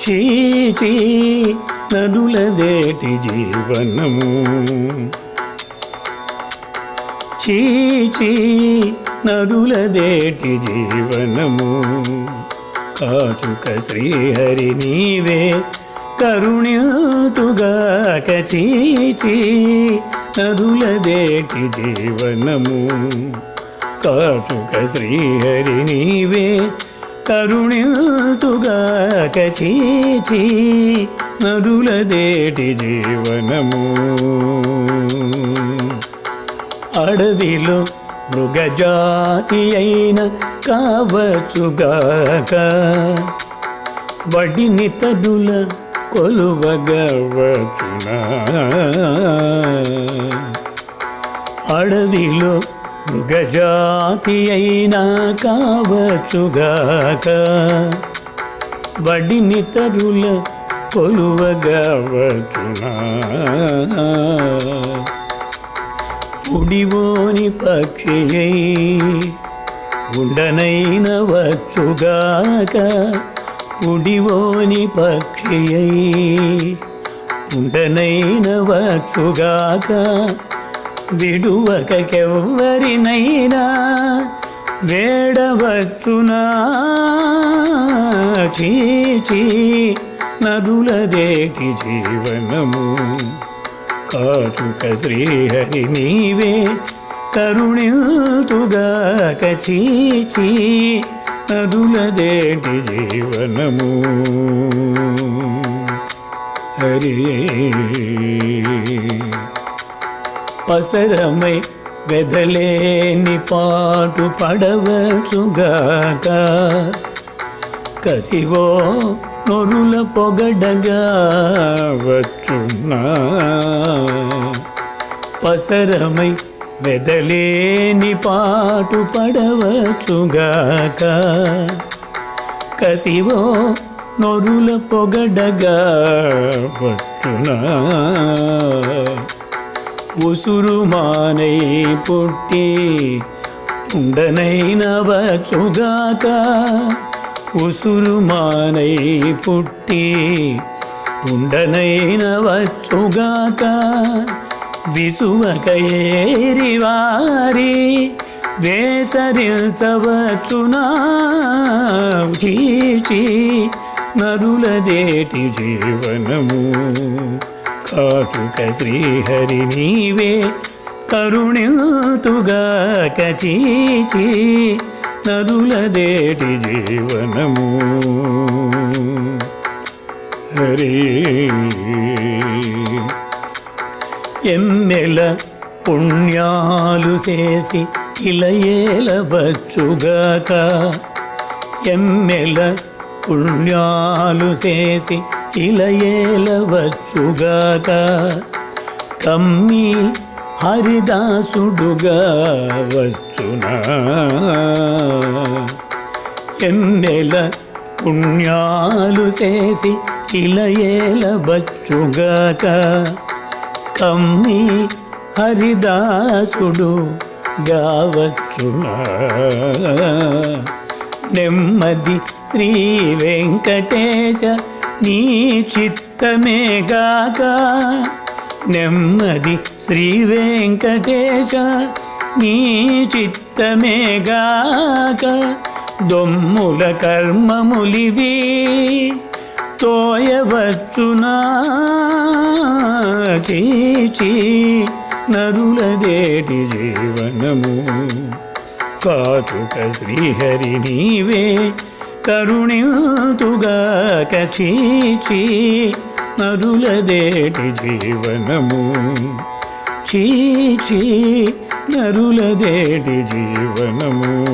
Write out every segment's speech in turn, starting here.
చీచీ నదులదేటి జీవనము. చీచీ నదులదేటి జీవనము. కాచుక శ్రీహరి నీవే కరుణ్యుతుగాక చీచీ నదులదేటి జీవనము. కాచుక శ్రీహరి నీవే కరుణితుగాక చీచి నరులదేటి జీవనము. అడవిలో మృగజాతి అయిన కావచ్చుగాక వడిని తడుల కొలువగవచునా అడవిలో మృగజాతి అయినా కావచ్చుగాక. వడిని తరుల కొలువగవచ్చునా పుడివోని పక్షి ఉండనైన వచ్చుగాక. పుడివోని పక్షి ఉండనైన వచ్చుగాక. విడువకెవ్వరినైనా వేడవచ్చునా చీచీ నదులదేటి జీవనము. కాచుక శ్రీహరి నీవే కరుణితుగాక. చీచీ నదులదేటి జీవనము. హరి పసరమై వెదలేని పాటు పడవచుగాక. కసివో నొరుల పొగడగా వచ్చున్నా పసరమై వెదలేని పాటు పడవచుగాక. కసివో నొరుల పొగడగా వచ్చునా. ఉసురుమానై పుట్టి ఉండనైన ఉసురుమానై పుట్టి ఉండనైనవచ్చుగాక వచ్చుగాక వారి వేసరించవచ్చునా చీచి నరులదేటి జీవనము? కాచుక శ్రీహరి నీవే కరుణితుగాక చీచి నదులదేటి జీవనము. హరి ఎమ్మెల పుణ్యాలు చేసి ఇలయేలవచ్చుగాక ఎమ్మెల పుణ్యాలు చేసి ఇలయేలవచ్చుగాక కమ్మి హరిదాసుడుగా వచ్చునా. ఎన్నెల పుణ్యాలు చేసి ఇలయేలవచ్చుగాక కమ్మి హరిదాసుడు గావచ్చునా నెమ్మది శ్రీ వెంకటేశ నీ చిత్తమేగాక నెమ్మది శ్రీ వెంకటేశ నీ చిత్తమేగాక దొమ్ముల కర్మములివి తోయవచ్చునా? చీచీ నరులదేటి జీవనము? కాచుక శ్రీహరి నీవే కరుణితుగాక చీచి నరులదేటి జీవనము. చీచి నరులదేటి జీవనము.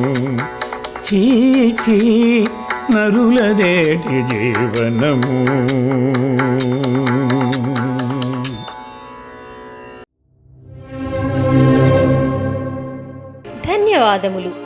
చీచి నరులదేటి జీవనము. ధన్యవాదములు.